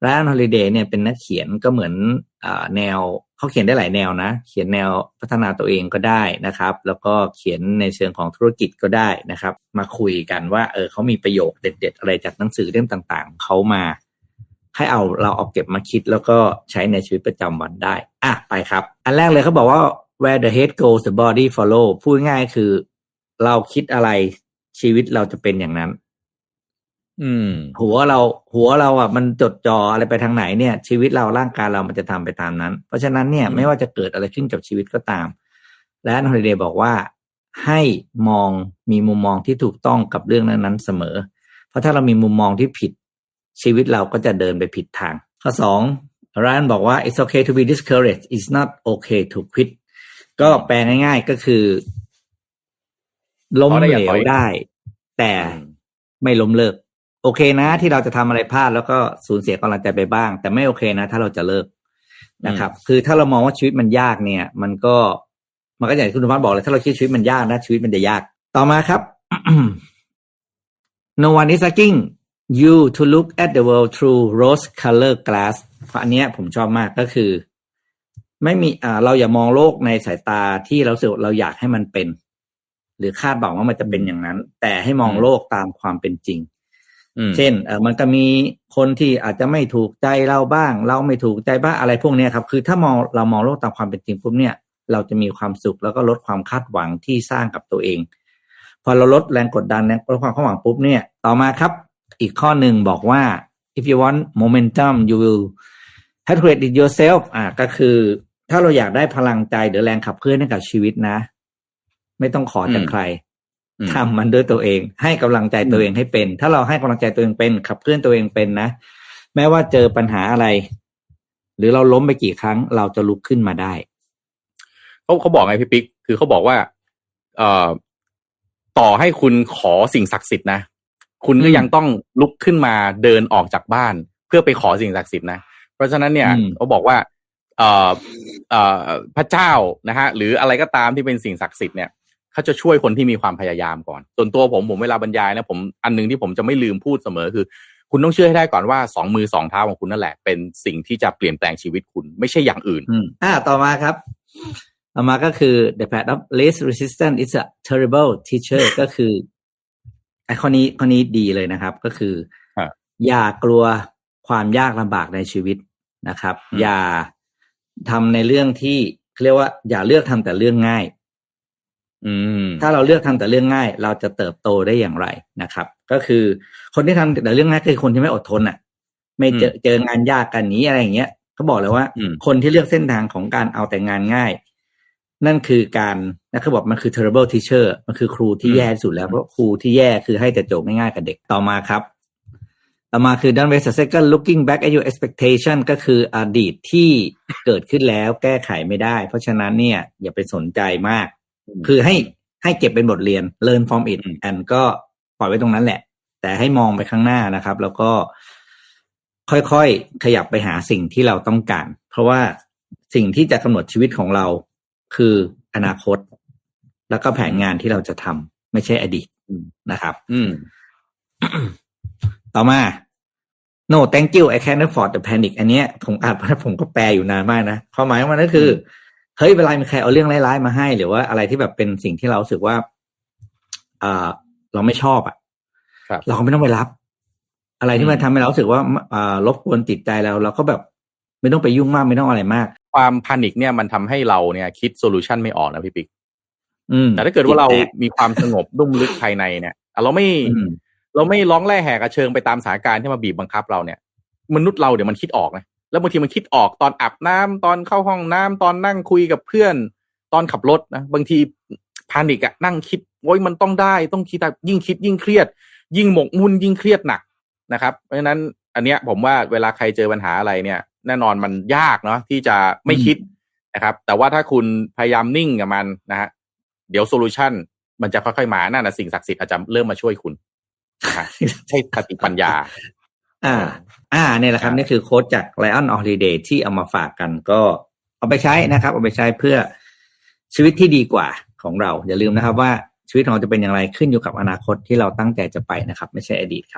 ไรอันฮอลิเดย์เนี่ยเป็นนักเขียนก็เหมือนอแนวเขาเขียนได้หลายแนวนะ เขียนแนวพัฒนาตัวเองก็ได้นะครับ แล้วก็เขียนในเชิงของธุรกิจก็ได้นะครับ มาคุยกันว่าเออเขามีประโยคเด็ด ๆ อะไรจากหนังสือเล่มต่างๆเขามา ให้เอาเราเอาเก็บมาคิดแล้วก็ใช้ในชีวิตประจำวันได้ อะไปครับ อันแรกเลยเขาบอกว่า where the head goes the body follow พูดง่ายคือ เราคิดอะไรชีวิตเราจะเป็นอย่างนั้น อืม หัวเราหัวเราอะมันจดจ่ออะไรไปทางไหนเนี่ย ชีวิตเราร่างกายเรามันจะทำไปตามนั้น เพราะฉะนั้นเนี่ยอืมไม่ว่าจะเกิดอะไรขึ้นกับชีวิตก็ตาม และฮอลิเดย์บอกว่าให้มองมีมุมมองที่ถูกต้องกับเรื่องนั้นๆเสมอ เพราะถ้าเรามีมุมมองที่ผิดชีวิตเราก็จะเดินไปผิดทาง ข้อสองร้านบอกว่า it's okay to be discouraged it's not okay to quit ก็แปลง่ายๆก็คือ ล้มขอได้เหอย่าลถวอยได้ แต่ไม่ล้มเลิก โอเคนะที่เราจะทำอะไรพลาดแล้วก็สูญเสียกำลังใจไปบ้าง แต่ไม่โอเคนะ ถ้าเราจะเลิกนะครับ คือถ้าเรามองว่าชีวิตมันยากเนี่ย มันก็มันก็อย่างที่คุณธรรมบอกเลยถ้าเราคิดชีวิตมันยากนะชีวิตมันจะยาก ต่อมาครับ no one is asking you to look at the world through rose color glass เพราะอันเนี้ยผมชอบมากก็คือ ไม่มีอ่าเราอย่ามองโลกในสายตาที่เรารู้สึกว่าเราอยากให้มันเป็น หรือคาดหวังว่ามันจะเป็นอย่างนั้น แต่ให้มองโลกตามความเป็นจริงอืม เช่นเออมันก็มีคนที่อาจจะไม่ถูกใจเราบ้าง เราไม่ถูกใจบ้างอะไรพวกเนี้ยครับ คือถ้ามองเรามองโลกตามความเป็นจริงปุ๊บเนี่ย เราจะมีความสุขแล้วก็ลดความคาดหวังที่สร้างกับตัวเอง พอเราลดแรงกดดันแรงลดความคาดหวังปุ๊บเนี่ย ต่อมาครับ อีกข้อหนึ่งบอกว่า if you want momentum you will have to create it yourself อ่าก็คือ ถ้าเราอยากได้พลังใจหรือแรงขับเคลื่อนให้กับชีวิตนะ ไม่ต้องขอจากอืมใครอืม ทำมันด้วยตัวเอง ให้กำลังใจตัวเองให้เป็น ถ้าเราให้กำลังใจตัวเองเป็น ขับเคลื่อนตัวเองเป็นนะแม้ว่าเจอปัญหาอะไร หรือเราล้มไปกี่ครั้ง เราจะลุกขึ้นมาได้เขาเขาบอกไงพี่ปิ๊กคือเขาบอกว่า เอ่อต่อให้คุณขอสิ่งศักดิ์สิทธิ์นะคุณก็อืมยังต้องลุกขึ้นมาเดินออกจากบ้าน เพื่อไปขอสิ่งศักดิ์สิทธิ์นะเพราะฉะนั้นเนี่ยอืมเขาบอกว่า เอ่อเอ่อพระเจ้านะฮะ หรืออะไรก็ตามที่เป็นสิ่งศักดิ์สิทธิ์เนี่ย เขาจะช่วยคนที่มีความพยายามก่อน ส่วนตัวผมผมเวลาบรรยายนะผมอันหนึงที่ผมจะไม่ลืมพูดเสมอคือ คุณต้องเชื่อให้ได้ก่อนว่าสองมือสองเท้าของคุณนั่นแหละ เป็นสิ่งที่จะเปลี่ยนแปลงชีวิตคุณไม่ใช่อย่างอื่นอืมอ่าต่อมาครับต่อมาก็คือ the path of least resistance is a terrible teacher ก็คือไอ้ข้อนี้ข้อนี้ดีเลยนะครับ ก็คือครับอย่ากลัวความยากลำบากในชีวิตนะครับอืมอย่าทำในเรื่องที่เรียกว่า อย่าเลือกทำแต่เรื่องง่ายอืม ถ้าเราเลือกทำแต่เรื่องง่าย เราจะเติบโตได้อย่างไรนะครับ ก็คือคนที่ทำแต่เรื่องง่ายคือคนที่ไม่อดทนอะ ไม่เจอเจองานยากกันหนี้อะไรอย่างเงี้ยเขาบอกเลยว่าอืมคนที่เลือกเส้นทางของการเอาแต่งานง่าย นั่นคือการนะเขาบอกมันคือ terrible teacher มันคือครูที่แย่ที่สุดแล้วเพราะครูที่แย่คือให้แต่โจทย์ง่ายๆกับเด็กต่อมาครับ ต่อมาคือ don't waste a second looking back at your expectation ก็คืออดีตที่เกิดขึ้นแล้วแก้ไขไม่ได้ เพราะฉะนั้นเนี่ย อย่าไปสนใจมาก คือให้ให้เก็บเป็นบทเรียน learn from it อืม and ก็ปล่อยไว้ตรงนั้นแหละ แต่ให้มองไปข้างหน้านะครับ แล้วก็ค่อยๆ ขยับไปหาสิ่งที่เราต้องการ เพราะว่าสิ่งที่จะกำหนดชีวิตของเราคืออนาคต แล้วก็แผนงานที่เราจะทำไม่ใช่อดีตนะครับ อืม ต่อมา no thank you I can't afford the panic อันเนี้ยผมอ่านไปแล้วผมก็แปลอยู่นานมากนะความหมายของมันก็คือ เฮ้ยเวลามีใครเอาเรื่องร้ายๆมาให้ หรือว่าอะไรที่แบบเป็นสิ่งที่เรารู้สึกว่าอ่าเราไม่ชอบอะครับเราก็ไม่ต้องไปรับ อะไรที่มันทำให้เรารู้สึกว่าอ่ารบกวนจิตใจเราเราก็แบบไม่ต้องไปยุ่งมากไม่ต้องอะไรมาก ความพานิคเนี่ยมันทำให้เราเนี่ย คิดโซลูชันไม่ออกนะพี่ปิ๊กอืมแต่ถ้าเกิดว่าเราจิตแตกมีความสงบนุ่มลึกภายในเนี่ยอะเราไม่อืมเราไม่ร้องแร่แหกกระเชิงไปตามสถานการณ์ที่มาบีบบังคับเราเนี่ย มนุษย์เราเดี๋ยวมันคิดออกนะ แล้วบางทีมันคิดออกตอนอาบน้ำตอนเข้าห้องน้ำตอนนั่งคุยกับเพื่อน ตอนขับรถนะบางทีพานิกอะนั่งคิดโอ้ยมันต้องได้ต้องคิดอะยิ่งคิดยิ่งเครียด ยิ่งหมกมุ่นยิ่งเครียดหนักนะครับ เพราะฉะนั้นอันเนี้ยผมว่าเวลาใครเจอปัญหาอะไรเนี่ย แน่นอนมันยากเนาะที่จะไม่คิดนะครับ แต่ว่าถ้าคุณพยายามนิ่งกับมันนะฮะเดี๋ยวโซลูชันมันจะค่อยๆมานั่นนะสิ่งศักดิ์สิทธิ์อาจจะเริ่มมาช่วยคุณนะฮะใช่สติปัญญา อ่า อ่าเนี่ยแหละครับครับนี่คือโค้ดจาก Lion Holiday ที่เอามาฝากกันก็เอาไปใช้นะครับ เอาไปใช้เพื่อชีวิตที่ดีกว่าของเรา อย่าลืมนะครับว่าชีวิตของเราจะเป็นอย่างไรขึ้นอยู่กับอนาคตที่เราตั้งใจจะไปนะครับ ไม่ใช่อดีตครับ